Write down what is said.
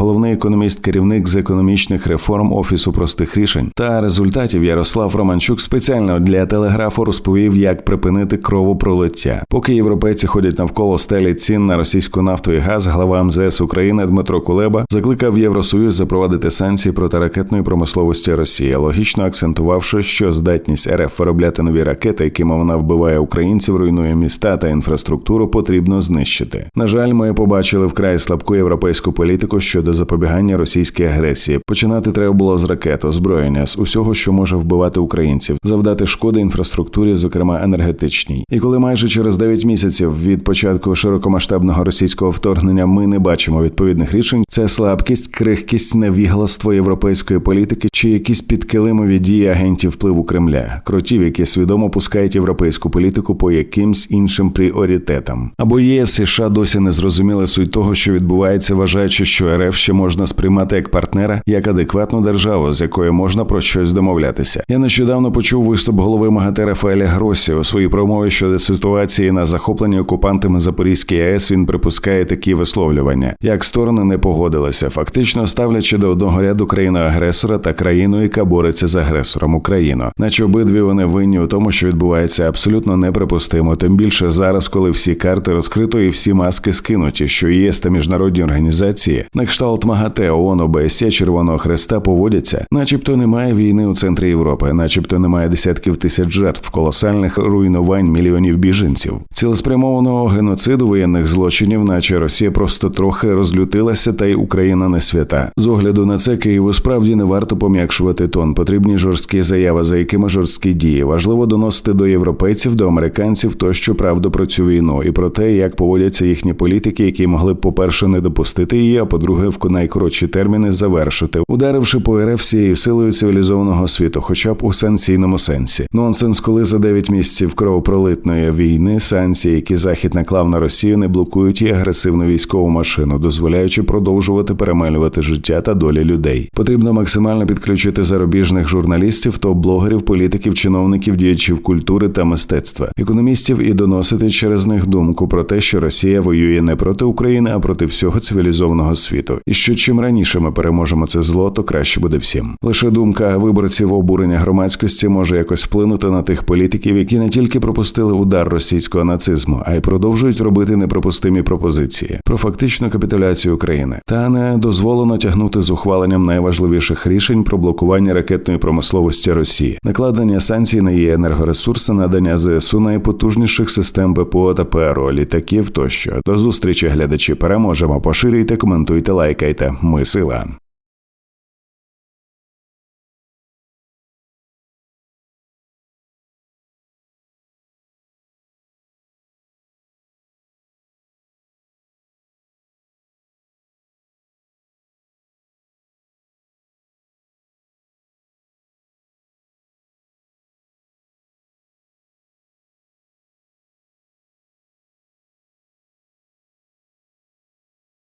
Головний економіст, керівник з економічних реформ офісу простих рішень та результатів Ярослав Романчук спеціально для телеграфу розповів, як припинити кровопролиття. Поки європейці ходять навколо стелі цін на російську нафту і газ, глава МЗС України Дмитро Кулеба закликав Євросоюз запровадити санкції проти ракетної промисловості Росії, логічно акцентувавши, що здатність РФ виробляти нові ракети, якими вона вбиває українців, руйнує міста та інфраструктуру, потрібно знищити. На жаль, ми побачили вкрай слабку європейську політику щодо запобігання російській агресії. Починати треба було з ракет, озброєння, з усього, що може вбивати українців, завдати шкоди інфраструктурі, зокрема енергетичній. І коли майже через 9 місяців від початку широкомасштабного російського вторгнення ми не бачимо відповідних рішень, це слабкість, крихкість, невігластво європейської політики чи якісь підкилимові дії агентів впливу Кремля, кротів, які свідомо пускають європейську політику по якимсь іншим пріоритетам. Або ЄС і США досі не зрозуміли суть того, що відбувається, вважаючи, що РФ ще можна сприймати як партнера, як адекватну державу, з якою можна про щось домовлятися. Я нещодавно почув виступ голови МАГАТЕ Рафаеля Гросі у своїй промові щодо ситуації на захопленні окупантами Запорізької АЕС. Він припускає такі висловлювання, як сторони не погодилися, фактично ставлячи до одного ряду країну агресора та країну, яка бореться з агресором Україну, наче обидві вони винні у тому, що відбувається абсолютно неприпустимо. Тим більше зараз, коли всі карти розкрито і всі маски скинуті, що ЄС та міжнародні організації на кшталт МАГАТЕ, ООН, ОБСЄ, Червоного Хреста поводяться, начебто немає війни у центрі Європи, начебто немає десятків тисяч жертв, колосальних руйнувань мільйонів біженців, цілеспрямованого геноциду воєнних злочинів, наче Росія просто трохи розлютилася, та й Україна не свята. З огляду на це Києву справді не варто пом'якшувати тон. Потрібні жорсткі заяви, за якими жорсткі дії. Важливо доносити до європейців, до американців тощо правду про цю війну і про те, як поводяться їхні політики, які могли б, по-перше, не допустити її, а по-друге, в найкоротші терміни завершити, ударивши по РФ всією силою цивілізованого світу, хоча б у санкційному сенсі. Нонсенс, коли за 9 місяців кровопролитної війни санкції, які захід наклав на Росію, не блокують її агресивну військову машину, дозволяючи продовжувати перемелювати життя та долі людей. Потрібно максимально підключити зарубіжних журналістів, топ-блогерів, політиків, чиновників, діячів культури та мистецтва, економістів і доносити через них думку про те, що Росія воює не проти України, а проти всього цивілізованого світу, і що чим раніше ми переможемо це зло, то краще буде всім. Лише думка виборців обурення громадськості може якось вплинути на тих політиків, які не тільки пропустили удар російського нацизму, а й продовжують робити неприпустимі пропозиції про фактичну капітуляцію України, та не дозволено тягнути з ухваленням найважливіших рішень про блокування ракетної промисловості Росії, накладення санкцій на її енергоресурси, надання ЗСУ найпотужніших систем ППО та ПРО, літаків тощо. До зустрічі глядачі переможемо. Поширюйте, коментуйте, лайкайте. Ми сила.